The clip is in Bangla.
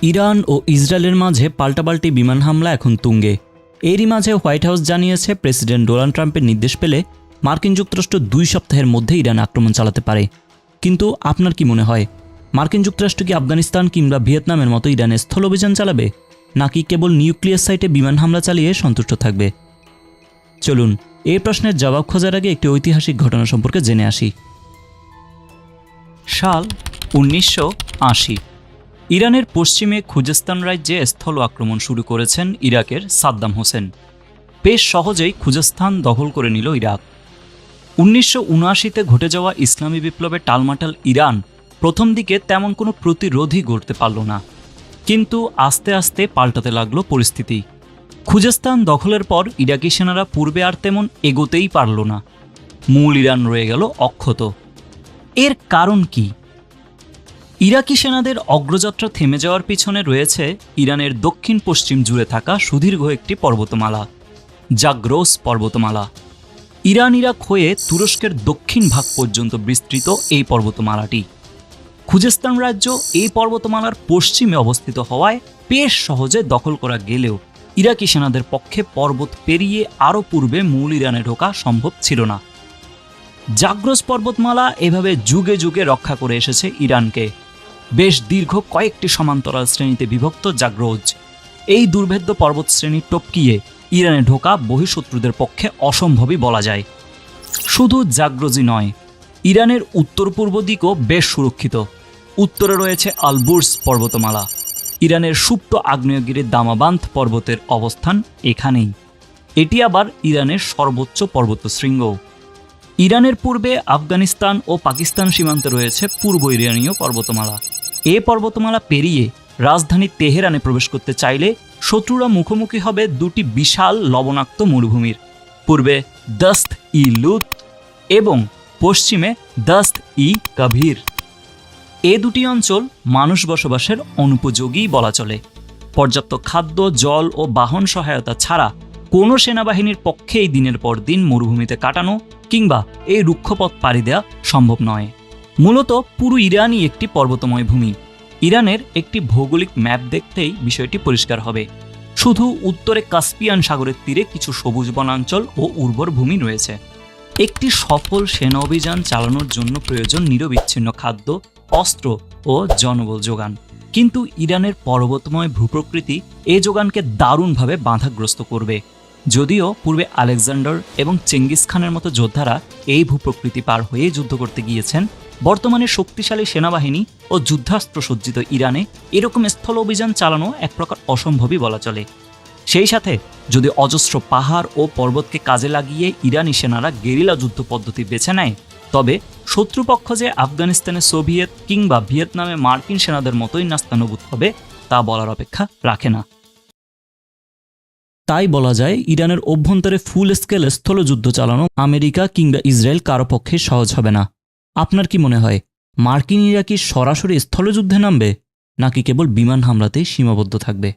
ইরান ও ইসরায়েলের মাঝে পাল্টাপাল্টি বিমান হামলা এখন তুঙ্গে। এরই মাঝে হোয়াইট হাউস জানিয়েছে প্রেসিডেন্ট ডোনাল্ড ট্রাম্পের নির্দেশ পেলে মার্কিন যুক্তরাষ্ট্র দুই সপ্তাহের মধ্যে ইরান আক্রমণ চালাতে পারে। কিন্তু আপনার কি মনে হয়, মার্কিন যুক্তরাষ্ট্র কি আফগানিস্তান কিংবা ভিয়েতনামের মতো ইরানে স্থল অভিযান চালাবে, নাকি কেবল নিউক্লিয়ার সাইটে বিমান হামলা চালিয়ে সন্তুষ্ট থাকবে? চলুন এই প্রশ্নের জবাব খোঁজার আগে একটি ঐতিহাসিক ঘটনা সম্পর্কে জেনে আসি। সাল উনিশশো আশি। ইরানের পশ্চিমে খুজেস্তান রাজ্যে স্থল আক্রমণ শুরু করেছেন ইরাকের সাদ্দাম হোসেন। বেশ সহজেই খুজেস্তান দখল করে নিল ইরাক। উনিশশো উনআশিতে ঘটে যাওয়া ইসলামী বিপ্লবে টালমাটাল ইরান প্রথম দিকে তেমন কোনো প্রতিরোধই গড়তে পারল না। কিন্তু আস্তে আস্তে পাল্টাতে লাগল পরিস্থিতি। খুজেস্তান দখলের পর ইরাকি সেনারা পূর্বে আর তেমন এগোতেই পারল না। মূল ইরান রয়ে গেল অক্ষত। এর কারণ কি? ইরাকি সেনাদের অগ্রযাত্রা থেমে যাওয়ার পিছনে রয়েছে ইরানের দক্ষিণ পশ্চিম জুড়ে থাকা সুদীর্ঘ একটি পর্বতমালা, জাগ্রোস পর্বতমালা। ইরান, ইরাক হয়ে তুরস্কের দক্ষিণ ভাগ পর্যন্ত বিস্তৃত এই পর্বতমালাটি। খুজেস্তান রাজ্য এই পর্বতমালার পশ্চিমে অবস্থিত হওয়ায় বেশ সহজে দখল করা গেলেও ইরাকি সেনাদের পক্ষে পর্বত পেরিয়ে আরও পূর্বে মূল ইরানে ঢোকা সম্ভব ছিল না। জাগ্রস পর্বতমালা এভাবে যুগে যুগে রক্ষা করে এসেছে ইরানকে। বেশ দীর্ঘ কয়েকটি সমান্তরাল শ্রেণীতে বিভক্ত জাগ্রোজ। এই দুর্ভেদ্য পর্বত শ্রেণি টপকিয়ে ইরানে ঢোকা বহিঃশত্রুদের পক্ষে অসম্ভবই বলা যায়। শুধু জাগ্রোজি নয়, ইরানের উত্তর পূর্ব দিকও বেশ সুরক্ষিত। উত্তরে রয়েছে আলবুর্স পর্বতমালা। ইরানের সুপ্ত আগ্নেয়গিরির দামাবান্থ পর্বতের অবস্থান এখানেই। এটি আবার ইরানের সর্বোচ্চ পর্বত শৃঙ্গ ইরানের পূর্বে আফগানিস্তান ও পাকিস্তান সীমান্তে রয়েছে পূর্ব ইরানীয় পর্বতমালা। এ পর্বতমালা পেরিয়ে রাজধানী তেহরানে প্রবেশ করতে চাইলে শত্রুরা মুখোমুখি হবে দুটি বিশাল লবণাক্ত মরুভূমির। পূর্বে দস্ত ই লুত এবং পশ্চিমে দস্ত ই কভীর এ দুটি অঞ্চল মানুষ বসবাসের অনুপযোগী বলা চলে। পর্যাপ্ত খাদ্য, জল ও বাহন সহায়তা ছাড়া কোনো সেনাবাহিনীর পক্ষেই দিনের পর দিন মরুভূমিতে কাটানো কিংবা এই রুক্ষপথ পাড়ি দেওয়া সম্ভব নয়। মূলত পুরো ইরানই একটি পর্বতময় ভূমি। ইরানের একটি ভৌগোলিক ম্যাপ দেখতেই বিষয়টি পরিষ্কার হবে। শুধু উত্তরে কাস্পিয়ান সাগরের তীরে কিছু সবুজ বনাঞ্চল ও উর্বর ভূমি রয়েছে। একটি সফল সেনা অভিযান চালানোর জন্য প্রয়োজন নিরবিচ্ছিন্ন খাদ্য, অস্ত্র ও জনবল যোগান। কিন্তু ইরানের পর্বতময় ভূপ্রকৃতি এ যোগানকে দারুণভাবে বাধাগ্রস্ত করবে। যদিও পূর্বে আলেকজান্ডার এবং চেঙ্গিস খানের মতো যোদ্ধারা এই ভূপ্রকৃতি পার হয়ে যুদ্ধ করতে গিয়েছেন, বর্তমানে শক্তিশালী সেনাবাহিনী ও যুদ্ধাস্ত্র সজ্জিত ইরানে এরকম স্থল অভিযান চালানো এক প্রকার অসম্ভবই বলা চলে। সেই সাথে যদি অজস্র পাহাড় ও পর্বতকে কাজে লাগিয়ে ইরানি সেনারা গেরিলা যুদ্ধ পদ্ধতি বেছে নেয়, তবে শত্রুপক্ষ যে আফগানিস্তানে সোভিয়েত কিংবা ভিয়েতনামে মার্কিন সেনাদের মতোই নাস্তানুভূত হবে তা বলার অপেক্ষা রাখে না। তাই বলা যায়, ইরানের অভ্যন্তরে ফুল স্কেল স্থলযুদ্ধ চালানো আমেরিকা কিংবা ইসরায়েল কারও পক্ষে সহজ হবে না। আপনার কি মনে হয়, মার্কিন ইরাকি সরাসরি স্থলযুদ্ধে নামবে, নাকি কেবল বিমান হামলাতেই সীমাবদ্ধ থাকবে?